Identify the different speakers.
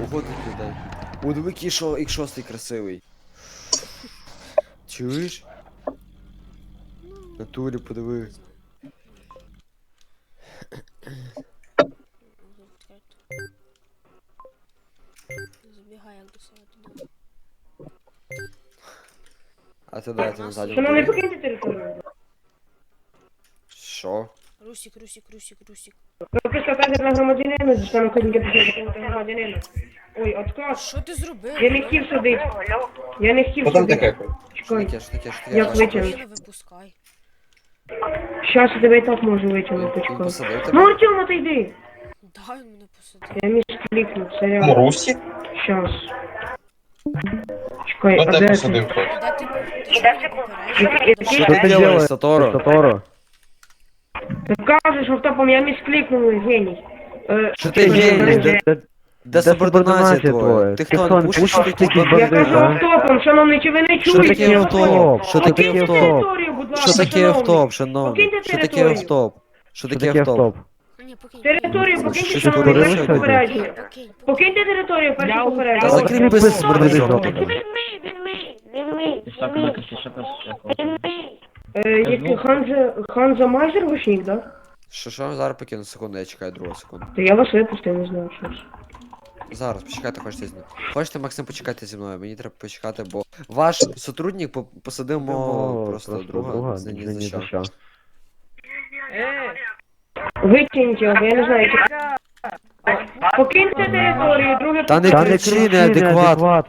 Speaker 1: Уходить людей. О, диви, який шо, X6 красивий. Чуєш? Натурі подиви.
Speaker 2: Забігай як до себе туди.
Speaker 1: А ти де ти на задньому?
Speaker 3: Шановний, покиньте територію.
Speaker 1: Що?
Speaker 2: Русік, Русік, Русік, Русік.
Speaker 3: Прописка так для громадянина, зі станом кодінки покинути громадянина. Ой, отказ.
Speaker 2: Що ти зробив?
Speaker 3: Я не хотів садити. Я не хотів
Speaker 4: Що там
Speaker 3: садити.
Speaker 4: таке?
Speaker 3: Чекай.
Speaker 1: таке, що таке, що таке?
Speaker 3: Я
Speaker 1: Вася?
Speaker 3: витягну.
Speaker 2: Ти випускай.
Speaker 3: Щас я тебе і так можу витягнути,
Speaker 1: Він
Speaker 3: почекай.
Speaker 1: посадив
Speaker 3: Ну,
Speaker 1: тебе?
Speaker 3: Артем, отойди.
Speaker 2: Дай мене посадив.
Speaker 3: Я між клікнув,
Speaker 4: Ну,
Speaker 3: серйозно.
Speaker 4: Русі?
Speaker 3: Щас. Чекай,
Speaker 4: Хто
Speaker 3: а
Speaker 4: тебе
Speaker 3: де
Speaker 4: посадив
Speaker 3: ти?
Speaker 4: тут?
Speaker 2: Де ти був? Ти чого мене попереджував?
Speaker 1: Що ти Саторо?
Speaker 3: Ти кажеш, автопом, я між клікнув, геній. Е,
Speaker 1: Що ти геній? Де-
Speaker 5: Де,
Speaker 1: Де субординація твоя? Ти хто, не пушиш ти?
Speaker 3: Я кажу автопом, шановний, чи ви не
Speaker 1: Що
Speaker 3: чуєте?
Speaker 1: таке автоп? Що таке
Speaker 3: Покиньте
Speaker 1: автоп?
Speaker 3: територію, будь ласка,
Speaker 1: Що таке
Speaker 3: шановний.
Speaker 1: автоп, шановний?
Speaker 3: Покиньте
Speaker 1: Що таке
Speaker 3: територію.
Speaker 1: автоп? Що
Speaker 5: Що
Speaker 1: таке
Speaker 5: таке
Speaker 1: автоп?
Speaker 2: Ні, покинь.
Speaker 3: Територію,
Speaker 1: Щось
Speaker 3: покиньте,
Speaker 1: ви
Speaker 3: шановний,
Speaker 1: курили
Speaker 3: перше
Speaker 1: сьогодні?
Speaker 3: попередження.
Speaker 2: Покинь, покинь.
Speaker 3: Покиньте територію, перше
Speaker 1: Та
Speaker 3: попередження.
Speaker 1: закрий пис смердить
Speaker 5: Закрий
Speaker 1: жопу.
Speaker 3: Е, який Ханза, Ханза Майзер вишнік, да?
Speaker 1: Що, що? Зараз покину, секунду, я чекаю другу секунду.
Speaker 3: Та я вас випустив, не знаю, що ж.
Speaker 1: Зараз, почекайте, хочете зі мною. Хочете, Максим, почекайте зі мною, мені треба почекати, бо ваш сотрудник по- посадив мого просто друга, за ні за що.
Speaker 3: Витягніть його, я не знаю, чи... Покиньте територію, друге
Speaker 1: Та не
Speaker 5: Та не
Speaker 1: кричи,
Speaker 5: кричи,
Speaker 1: неадекват.
Speaker 5: неадекват.